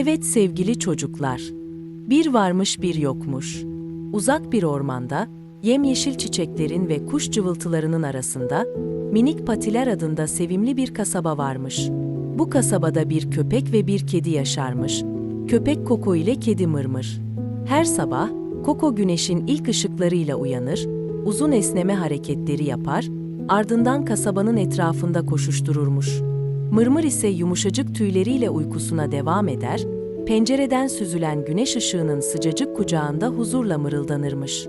Evet sevgili çocuklar. Bir varmış bir yokmuş. Uzak bir ormanda, yemyeşil çiçeklerin ve kuş cıvıltılarının arasında, Minik Patiler adında sevimli bir kasaba varmış. Bu kasabada bir köpek ve bir kedi yaşarmış. Köpek Koko ile kedi Mırmır. Her sabah, Koko güneşin ilk ışıklarıyla uyanır, uzun esneme hareketleri yapar, ardından kasabanın etrafında koşuştururmuş. Mırmır ise yumuşacık tüyleriyle uykusuna devam eder, pencereden süzülen güneş ışığının sıcacık kucağında huzurla mırıldanırmış.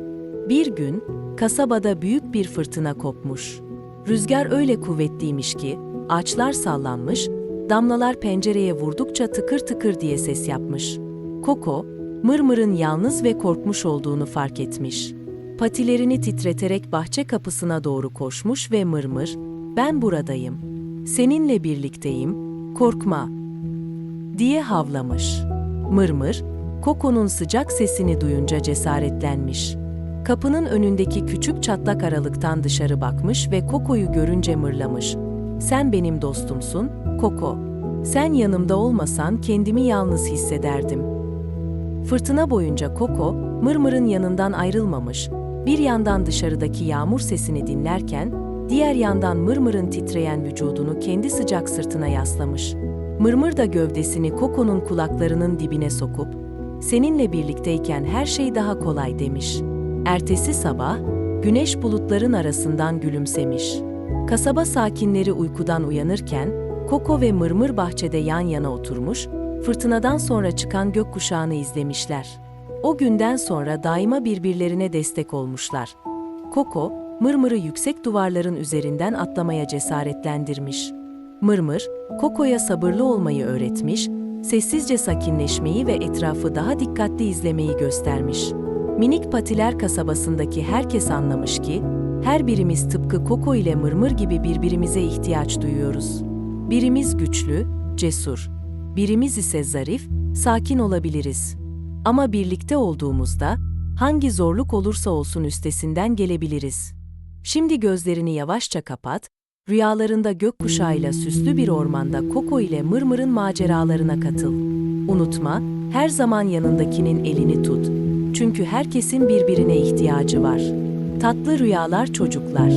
Bir gün, kasabada büyük bir fırtına kopmuş. Rüzgar öyle kuvvetliymiş ki, ağaçlar sallanmış, damlalar pencereye vurdukça tıkır tıkır diye ses yapmış. Koko, Mırmır'ın yalnız ve korkmuş olduğunu fark etmiş. Patilerini titreterek bahçe kapısına doğru koşmuş ve Mırmır, "Ben buradayım. Seninle birlikteyim. Korkma." diye havlamış. Mırmır, Koko'nun sıcak sesini duyunca cesaretlenmiş. Kapının önündeki küçük çatlak aralıktan dışarı bakmış ve Koko'yu görünce mırlamış. "Sen benim dostumsun, Koko. Sen yanımda olmasan kendimi yalnız hissederdim." Fırtına boyunca Koko, Mırmır'ın yanından ayrılmamış, bir yandan dışarıdaki yağmur sesini dinlerken, diğer yandan Mırmır'ın titreyen vücudunu kendi sıcak sırtına yaslamış. Mırmır da gövdesini Koko'nun kulaklarının dibine sokup, seninle birlikteyken her şey daha kolay demiş. Ertesi sabah, güneş bulutların arasından gülümsemiş. Kasaba sakinleri uykudan uyanırken, Koko ve Mırmır bahçede yan yana oturmuş, fırtınadan sonra çıkan gökkuşağını izlemişler. O günden sonra daima birbirlerine destek olmuşlar. Koko, Mırmır'ı yüksek duvarların üzerinden atlamaya cesaretlendirmiş. Mırmır, Koko'ya sabırlı olmayı öğretmiş, sessizce sakinleşmeyi ve etrafı daha dikkatli izlemeyi göstermiş. Minik Patiler kasabasındaki herkes anlamış ki, her birimiz tıpkı Koko ile Mırmır gibi birbirimize ihtiyaç duyuyoruz. Birimiz güçlü, cesur, birimiz ise zarif, sakin olabiliriz. Ama birlikte olduğumuzda hangi zorluk olursa olsun üstesinden gelebiliriz. Şimdi gözlerini yavaşça kapat, rüyalarında gökkuşağıyla süslü bir ormanda Koko ile Mırmır'ın maceralarına katıl. Unutma, her zaman yanındakinin elini tut. Çünkü herkesin birbirine ihtiyacı var. Tatlı rüyalar çocuklar.